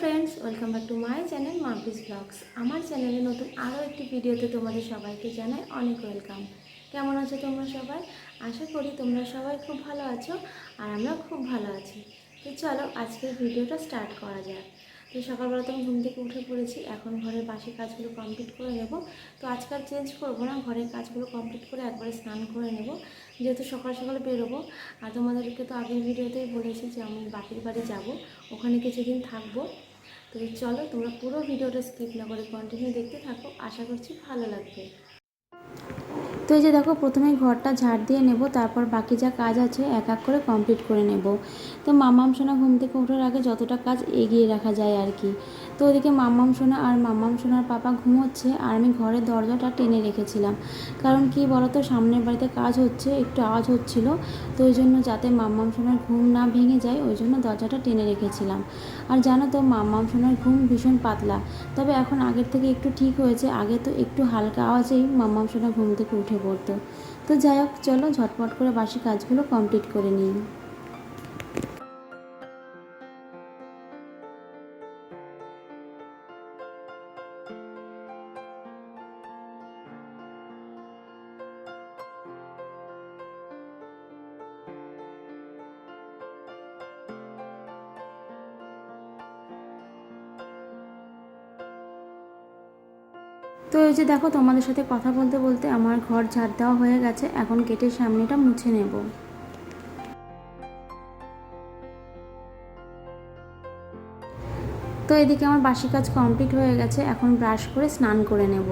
Friends welcome back to my channel Mampi's blogs আমার চ্যানেলে নতুন আরও একটি ভিডিওতে তোমাদের সবাইকে জানাই অনেক ওয়েলকাম কেমন আছো তোমরা সবাই? আশা করি তোমরা সবাই খুব ভালো আছো আর আমরাও খুব ভালো আছি। তো চলো আজকের ভিডিওটা স্টার্ট করা যাক। তো সকালবেলা তো আমি ঘুম থেকে উঠে পড়েছি, এখন ঘরের বাসি কাজগুলো কমপ্লিট করে নেব। তো আজকাল চেঞ্জ করব না, ঘরের কাজগুলো কমপ্লিট করে একবারে স্নান করে নেব। যেহেতু সকাল সকালে বেরোবো, আর তোমাদেরকে তো আগের ভিডিওতেই বলেছি যে আমি বাপির বাড়ি যাব, ওখানে কিছুদিন থাকব। তো চলো তোমরা পুরো ভিডিওটা স্কিপ না করে কন্টিনিউ দেখতে থাকো, আশা করছি ভালো লাগবে। তো এই যে দেখো, প্রথমে ঘরটা ঝাড় দিয়ে নেব, তারপর বাকি যা কাজ আছে এক এক করে কমপ্লিট করে নেব। তো মামাম সোনা ঘুম থেকে ওঠার আগে যতটা কাজ এগিয়ে রাখা যায় আর কি। তো ওদিকে মাম্মাম সোনা আর মাম্মাম সোনার পাপা ঘুমোচ্ছে আর আমি ঘরের দরজাটা টেনে রেখেছিলাম। কারণ কি বলতো, সামনের বাড়িতে কাজ হচ্ছে, একটু আওয়াজ হচ্ছিল, তো ওই জন্য যাতে মাম্মাম সোনার ঘুম না ভেঙে যায়, ওই জন্য দরজাটা টেনে রেখেছিলাম। আর জানো তো, মাম্মাম সোনার ঘুম ভীষণ পাতলা। তবে এখন আগের থেকে একটু ঠিক হয়েছে, আগে তো একটু হালকা আওয়াজেই মাম্মাম সোনা ঘুম থেকে উঠে পড়তো। তো যাই হোক, চলো ঝটপট করে বাসি কাজগুলো কমপ্লিট করে নিই। তো এই যে দেখো, তোমাদের সাথে কথা বলতে বলতে আমার ঘর ঝাড় দেওয়া হয়ে গেছে। এখন গেটের সামনেটা মুছে নেব। তো এদিকে আমার বাসি কাজ কমপ্লিট হয়ে গেছে। এখন ব্রাশ করে স্নান করে নেব।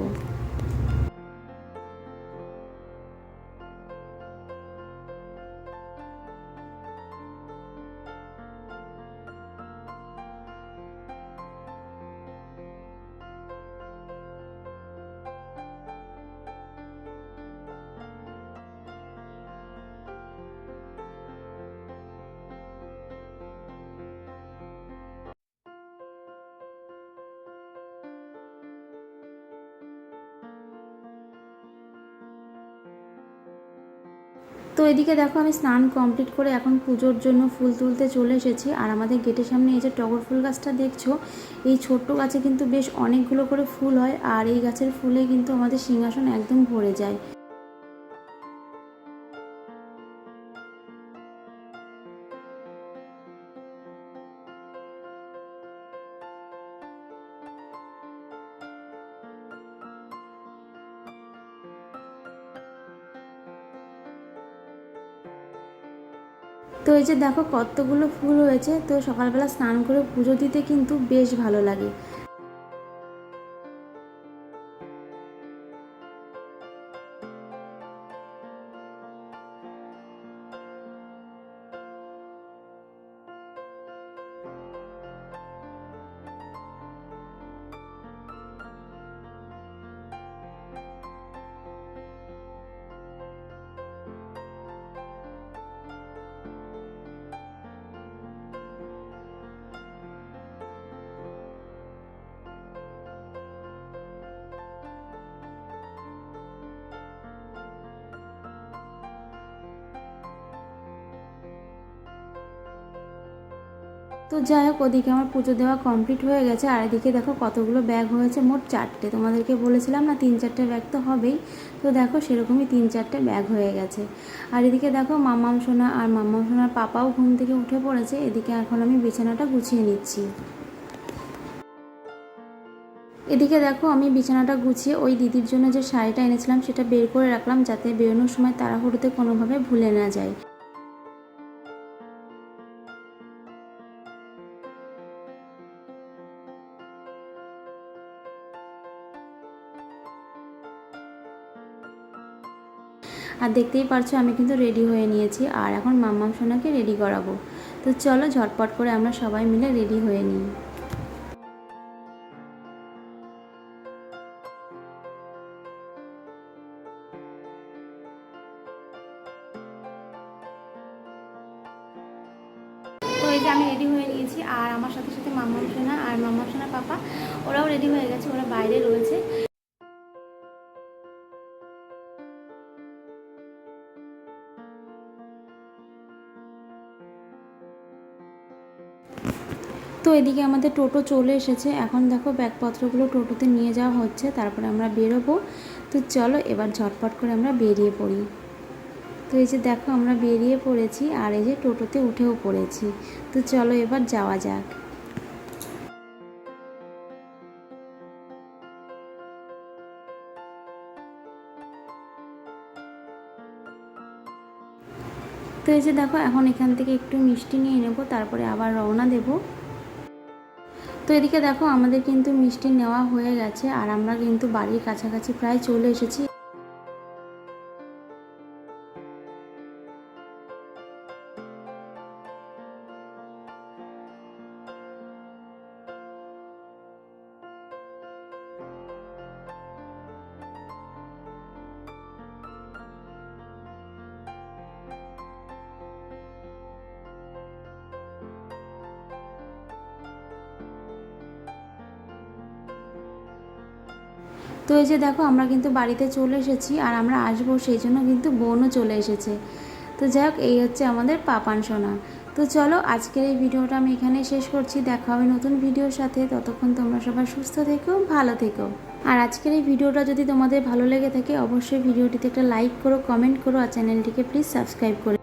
তো এদিকে দেখো আমি স্নান কমপ্লিট করে এখন পুজোর জন্য ফুল তুলতে চলে এসেছি। আর আমাদের গেটের সামনে এই যে টগর ফুল গাছটা দেখছ, এই ছোট্ট গাছে কিন্তু বেশ অনেকগুলো করে ফুল হয়। আর এই গাছের ফুলে কিন্তু আমাদের সিংহাসন একদম ভরে যায়। তো এই যে দেখো কতগুলো ফুল হয়েছে, তো সকালবেলা স্নান করে পুজো দিতে কিন্তু বেশ ভালো লাগে। তো যাই হোক, ওদিকে আমার পুজো দেওয়া কমপ্লিট হয়ে গেছে। আর এদিকে দেখো কতগুলো ব্যাগ হয়েছে, মোট চারটে। তোমাদেরকে বলেছিলাম না, তিন চারটে ব্যাগ তো হবেই। তো দেখো সেরকমই তিন চারটে ব্যাগ হয়ে গেছে। আর এদিকে দেখো মামাম সোনা আর মামাম সোনার পাপাও ঘুম থেকে উঠে পড়েছে। এদিকে এখন আমি বিছানাটা গুছিয়ে নিচ্ছি। এদিকে দেখো আমি বিছানাটা গুছিয়ে ওই দিদির জন্য যে শাড়িটা এনেছিলাম, সেটা বের করে রাখলাম যাতে বেরোনোর সময় তাড়াহুড়োতে কোনোভাবে ভুলে না যায়। আর দেখতেই পারছ আমি কিন্তু রেডি হয়ে নিয়েছি আর এখন মাম্মাম সোনাকে রেডি করাবো। তো চলো ঝটপট করে আমরা সবাই মিলে রেডি হয়ে নিই। আমি রেডি হয়ে নিয়েছি আর আমার সাথে সাথে মাম্মাম সোনা আর মাম্মাম সোনা পাপা, ওরাও রেডি হয়ে গেছে, ওরা বাইরে রয়েছে। তো এদিকে আমাদের টোটো চলে এসেছে। এখন দেখো ব্যাগপত্রগুলো টোটোতে নিয়ে যাওয়া হচ্ছে, তারপরে আমরা বেরোবো। তো চলো এবার ঝটপট করে আমরা বেরিয়ে পড়ি। তো এই যে দেখো আমরা বেরিয়ে পড়েছি আর এই যে টোটোতে উঠেও পড়েছি। তো চলো এবার যাওয়া যাক। তো এই যে দেখো এখন এখান থেকে একটু মিষ্টি নিয়ে নেব, তারপরে আবার রওনা দেব। তো এদিকে দেখো আমাদের কিন্তু মিষ্টি নেওয়া হয়ে গেছে আর আমরা কিন্তু বাড়ির কাছাকাছি প্রায় চলে এসেছি। তো এই যে দেখো, আমরা কিন্তু বাড়িতে চলে এসেছি আর আমরা আসব, সেই জন্য কিন্তু বোনও চলে এসেছে। তো যাই হোক, এই হচ্ছে আমাদের পাপান সোনা। তো চলো, আজকের এই ভিডিওটা আমি এখানে শেষ করছি। দেখা হবে নতুন ভিডিওর সাথে। ততক্ষণ তোমরা সবাই সুস্থ থেকো, ভালো থেকো। আর আজকের এই ভিডিওটা যদি তোমাদের ভালো লেগে থাকে, অবশ্যই ভিডিওটিতে একটা লাইক করো, কমেন্ট করো, আর চ্যানেলটিকে প্লিজ সাবস্ক্রাইব করে